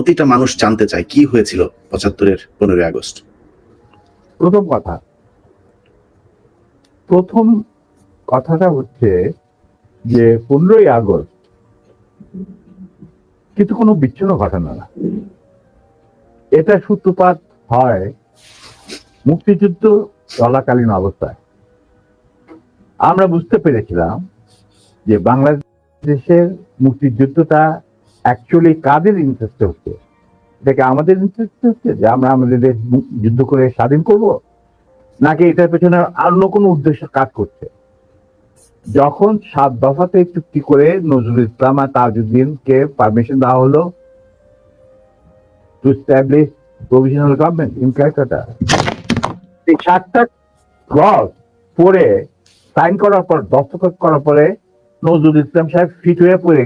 প্রতিটা মানুষ জানতে চায় কি হয়েছিল পঁচাত্তরের পনেরোই আগস্ট। প্রথম কথা। প্রথম কথাটা হচ্ছে যে পনেরোই আগস্ট কিন্তু কোনো বিচ্ছিন্ন ঘটনা না। এটা সূত্রপাত হয় মুক্তিযুদ্ধ চলাকালীন অবস্থায়। আমরা বুঝতে পেরেছিলাম যে বাংলাদেশের মুক্তিযুদ্ধটা অ্যাকচুয়ালি কাদের ইন্টারেস্টে হচ্ছে? এটাকে আমাদের ইন্টারেস্টে হচ্ছে যে আমরা আমাদের দেশ যুদ্ধ করে স্বাধীন করব? নাকি এটার পেছনে অন্য কোনো উদ্দেশ্য কাজ করছে? যখন সাত দফাতে চুক্তি করে নজরুল ইসলাম আর তাজউদ্দিনকে পারমিশন দেওয়া হলো to establish provisional government in Calcutta এই সাতটা ক্লস পরে সাইন করার পর, দস্তখত করার পরে নজরুল ইসলাম সাহেব ফিট হয়ে পড়ে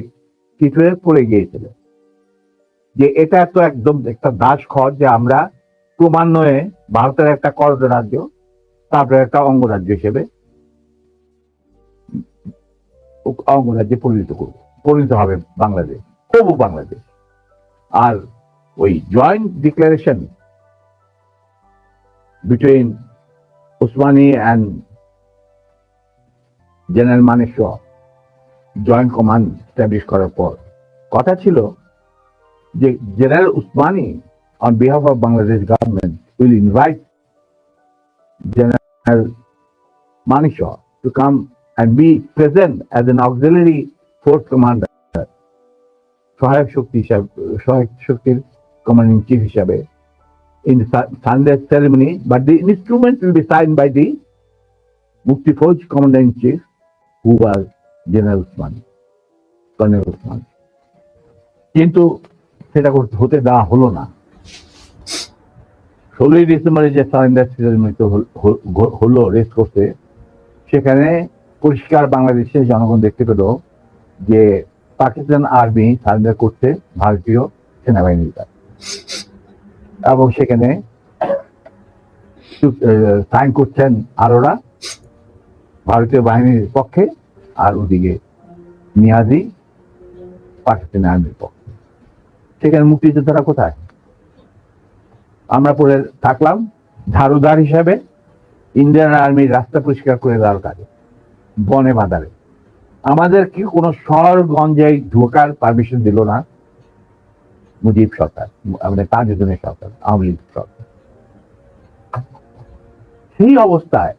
হয়ে পড়ে গিয়েছিল। যে এটা তো একদম একটা দাস খর যে আমরা ক্রমান্বয়ে ভারতের একটা করদ রাজ্য তারপরে একটা অঙ্গরাজ্য হিসেবে অঙ্গরাজ্যে পরিণত করব, পরিণত হবে বাংলাদেশ হবু বাংলাদেশ। আর ওই joint declaration between Osmani and general Maneshwar joint command establish করার পর কথা ছিল যে general Osmani on behalf of Bangladesh government will invite General Manishaw to come and be present as an auxiliary force commander সহায়ক শক্তি হিসাবে সহায়ক শক্তির কমান্ডিং চিফ হিসাবে in the Sunday but the instrument will be signed by the Mukti Fauj commander in chief, who was General Usman, Colonel Usman. কিন্তু সেটা হতে দেওয়া হলো না। ষোলোই ডিসেম্বরে যে সারেন্ডার সেরেমনি হলো রেস্ট করতে সেখানে পরিষ্কার বাংলাদেশের জনগণ দেখতে পেল যে পাকিস্তান আর্মি সারেন্ডার করছে ভারতীয় সেনাবাহিনীর কাছে। এবং সেখানে সাইন করছেন আরোরা ভারতীয় বাহিনীর পক্ষে। আর ওদিকে নিয়াজি পাকিস্তানি আর্মির পক্ষে। সেখানে মুক্তিযোদ্ধারা কোথায়? আমরা পড়ে থাকলাম ঝাড়ুদার হিসাবে। ইন্ডিয়ান আর্মির রাস্তা পরিষ্কার করে দেওয়ার কাজে, বনে বাঁধারে। আমাদের কি কোনো শহর গঞ্জে ঢোকার পারমিশন দিল না? মুজিব সরকার আমাদের তাজুদ্দিনের সরকার, আওয়ামী লীগ সরকার। সেই অবস্থায়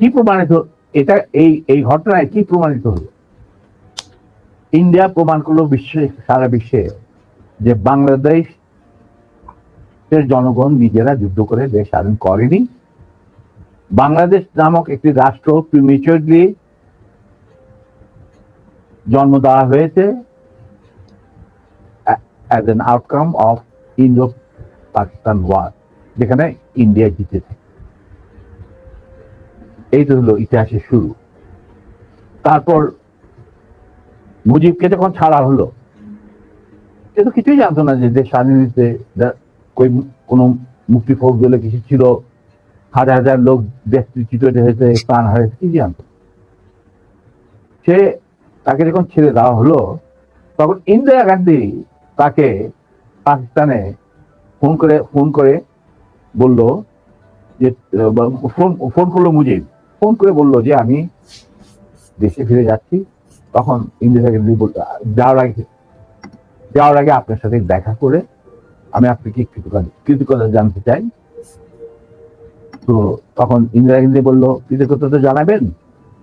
কি প্রমাণিত এটা এই এই ঘটনায় কি প্রমাণিত হলো? ইন্ডিয়া প্রমাণ করল বিশ্বে, সারা বিশ্বে যে বাংলাদেশ জনগণ নিজেরা যুদ্ধ করে দেশ স্বাধীন করেনি। বাংলাদেশ নামক একটি রাষ্ট্র প্রিমিচুরলি জন্ম দেওয়া হয়েছে as an outcome of Indo Pakistan war যেখানে ইন্ডিয়া জিতেছে। এই তো হলো ইতিহাসের শুরু। তারপর মুজিবকে যখন ছাড়া হলো, সে তো কিছুই জানতো না যে দেশ স্বাধীন হয়েছে কোনো মুক্তি ফৌজ বলে কিছু ছিল, হাজার হাজার লোক দেশ চিটে হয়েছে প্রাণ হারিয়েছে কি জানতো সে তাকে যখন ছেড়ে দেওয়া হলো, তখন ইন্দিরা গান্ধী তাকে পাকিস্তানে ফোন করে ফোন করে বলল যে, ফোন ফোন করল মুজিব। ফোন করে বলল যে, আমি দেশে ফিরে যাচ্ছি। তখন ইন্দিরা গান্ধী বলল যাওয়ার আগে যাওয়ার আগে আপনার সাথে দেখা করে আমি আপনাকে কৃতজ্ঞতা কৃতজ্ঞতা জানতে চাই। তো তখন ইন্দিরা গান্ধী বলল, কৃতজ্ঞতা তো জানাবেন।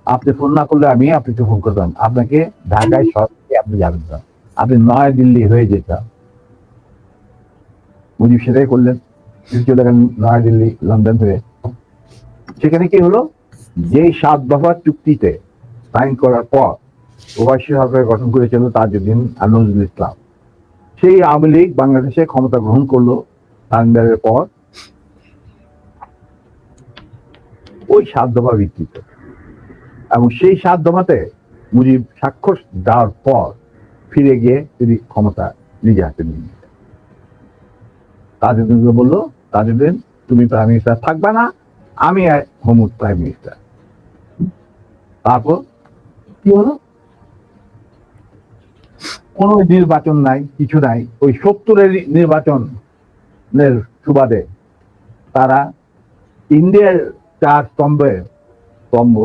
আপনি ফোন না করলে আমি আপনাকে ফোন করতাম। আপনাকে ঢাকায় সরকারি আপনি যাবেন না। আপনি নয়া দিল্লি হয়ে যেতাম মুজিব সেটাই করলেন। চলে গেলেন নয়া দিল্লি, লন্ডন হয়ে। সেখানে কি হলো? যে সাত দফা চুক্তিতে সাইন করার পর প্রবাসী সরকার গঠন করেছিল তাজউদ্দিন নজরুল ইসলাম। সেই আওয়ামী লীগ বাংলাদেশে ক্ষমতা গ্রহণ করল সারেন্ডারের পর। ওই সাত দফা ভিত্তিতে। এবং সেই সাত দফাতে মুজিব স্বাক্ষর দেওয়ার পর ফিরে গিয়ে তিনি ক্ষমতা নিজে হাতে নিয়ে নিলেন। তাজউদ্দিনকে বলল, তাজউদ্দিন, তুমি প্রাইম মিনিস্টার থাকবে না, আমি হোম প্রাইম মিনিস্টার তারপর কি হলো? কোনো নির্বাচন নাই, কিছু নাই। ওই সত্তরের নির্বাচনের সুবাদে তারা ইন্ডিয়ার চার স্তম্ভে স্তম্ভ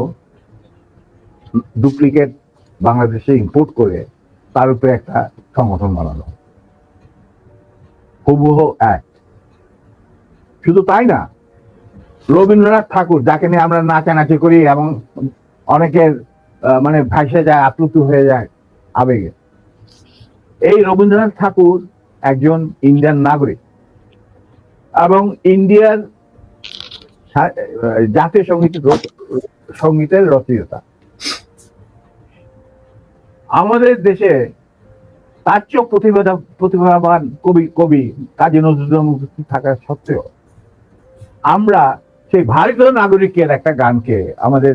ডুপ্লিকেট বাংলাদেশে ইম্পোর্ট করে তার উপরে একটা সংগঠন বানানো হুবহ এক। শুধু তাই না, রবীন্দ্রনাথ ঠাকুর, যাকে নিয়ে আমরা নাচানাচি করি এবং অনেকের মানে ভাসে যায়, আপ্লুত হয়ে যায় আবেগে। এই রবীন্দ্রনাথ ঠাকুর একজন ইন্ডিয়ান নাগরিক এবং ইন্ডিয়ার জাতীয় সংগীত সঙ্গীতের রচয়িতা। আমাদের দেশে তার চেয়েও প্রতিভা, প্রতিভাবান কবি কবি কাজী নজরুল থাকা সত্ত্বেও আমরা সেই ভারতীয় নাগরিকের একটা গানকে আমাদের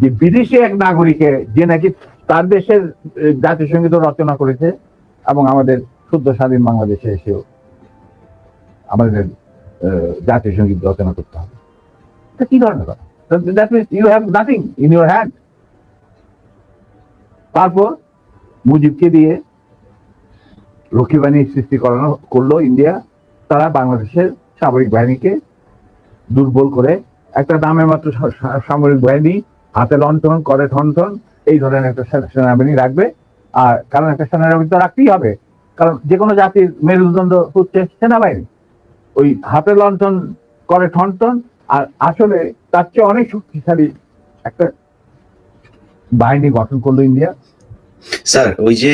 যে বিদেশি এক নাগরিকে যে নাকি তার দেশের সংগীত রচনা করেছে এবং আমাদের শুদ্ধ স্বাধীন বাংলাদেশে এসেও আমাদের জাতীয় সংগীত রচনা করতে হবে। কি ধরনের কথা? তারপর মুজিবকে দিয়ে রক্ষী বাহিনী সৃষ্টি করানো, করল ইন্ডিয়া। তারা বাংলাদেশের সামরিক বাহিনীকে দুর্বল করে, একটা দামে মাত্র সামরিক বাহিনী হাতে লণ্ঠন, করে ঠনঠন, এই ধরনের একটা সেনাবাহিনী রাখবে। আর কারণ একটা সেনাবাহিনী তো রাখতেই হবে। কারণ যে কোনো জাতির মেরুদণ্ড হচ্ছে সেনাবাহিনী। ওই হাতে লণ্ঠন, করে ঠনঠন, আর আসলে তার চেয়ে অনেক শক্তিশালী একটা বাহিনী গঠন করল ইন্ডিয়া। স্যার, ওই যে